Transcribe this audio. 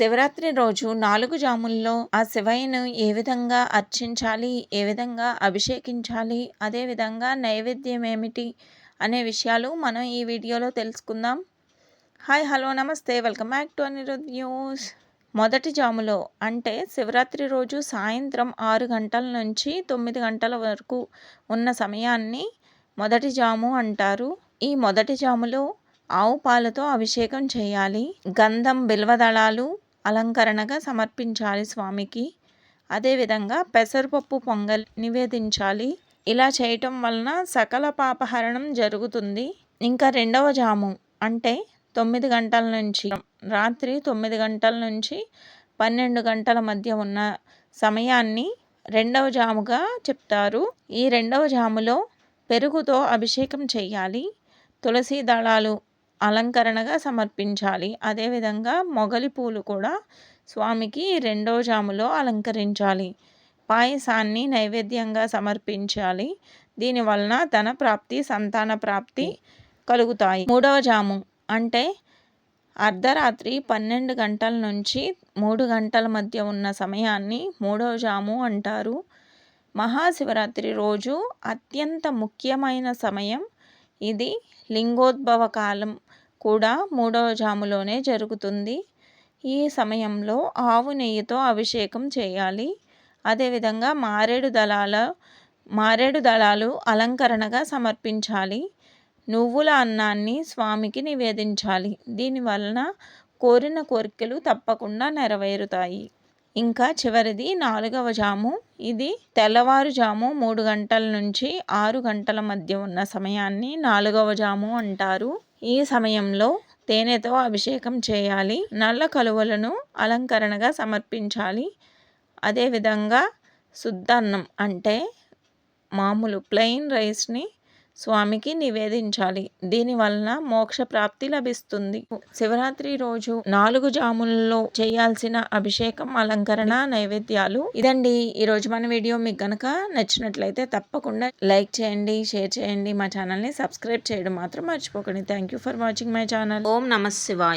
శివరాత్రి రోజు నాలుగు జాముల్లో ఆ శివయ్యను ఏ విధంగా అర్చించాలి ఏ విధంగా అభిషేకించాలి అదేవిధంగా నైవేద్యం ఏమిటి అనే విషయాలు మనం ఈ వీడియోలో తెలుసుకుందాం. హాయ్ హలో నమస్తే welcome back to Anirudh news. మొదటి జాములో అంటే శివరాత్రి రోజు సాయంత్రం ఆరు గంటల నుంచి తొమ్మిది గంటల వరకు ఉన్న సమయాన్ని మొదటి జాము అంటారు. ఈ మొదటి జాములో ఆవు పాలతో అభిషేకం చేయాలి. గంధం బిల్వదళాలు అలంకరణగా సమర్పించాలి స్వామికి. అదేవిధంగా పెసరపప్పు పొంగల్ నివేదించాలి. ఇలా చేయటం వలన సకల పాపహరణం జరుగుతుంది. ఇంకా రెండవ జాము అంటే తొమ్మిది గంటల నుంచి రాత్రి తొమ్మిది గంటల నుంచి పన్నెండు గంటల మధ్య ఉన్న సమయాన్ని రెండవ జాముగా చెప్తారు. ఈ రెండవ జాములో పెరుగుతో అభిషేకం చేయాలి. తులసి దళాలు అలంకరణగా సమర్పించాలి. అదేవిధంగా మొగలి పూలు కూడా స్వామికి రెండో జాములో అలంకరించాలి. పాయసాన్ని నైవేద్యంగా సమర్పించాలి. దీనివలన ధన ప్రాప్తి సంతాన ప్రాప్తి కలుగుతాయి. మూడవ జాము అంటే అర్ధరాత్రి పన్నెండు గంటల నుంచి మూడు గంటల మధ్య ఉన్న సమయాన్ని మూడవ జాము అంటారు. మహాశివరాత్రి రోజు అత్యంత ముఖ్యమైన సమయం ఇది లింగోద్భవ కాలం కూడా మూడవ జాములోనే జరుగుతుంది. ఈ సమయంలో ఆవు నెయ్యితో అభిషేకం చేయాలి. అదేవిధంగా మారేడు దళాల మారేడు దళాలు అలంకరణగా సమర్పించాలి. నువ్వుల అన్నాన్ని స్వామికి నివేదించాలి. దీనివలన కోరిన కోరికలు తప్పకుండా నెరవేరుతాయి. ఇంకా చివరిది నాలుగవ జాము. ఇది తెల్లవారుజాము మూడు గంటల నుంచి ఆరు గంటల మధ్య ఉన్న సమయాన్ని నాలుగవ జాము అంటారు. ఈ సమయంలో తేనెతో అభిషేకం చేయాలి. నల్ల కలువలను అలంకరణగా సమర్పించాలి. అదేవిధంగా శుద్ధన్నం అంటే మామూలు ప్లెయిన్ రైస్ని స్వామికి నివేదించాలి. దీని వలన మోక్ష ప్రాప్తి లభిస్తుంది. శివరాత్రి రోజు నాలుగు జాములలో చేయాల్సిన అభిషేకం అలంకరణ నైవేద్యాలు ఇదండి. ఈ రోజు మన వీడియో మీకు గనక నచ్చినట్లయితే తప్పకుండా లైక్ చేయండి షేర్ చేయండి. మా ఛానల్ని సబ్స్క్రైబ్ చేయడం మాత్రం మర్చిపోకండి. Thank you for watching my channel. ఓం నమ శివాయ.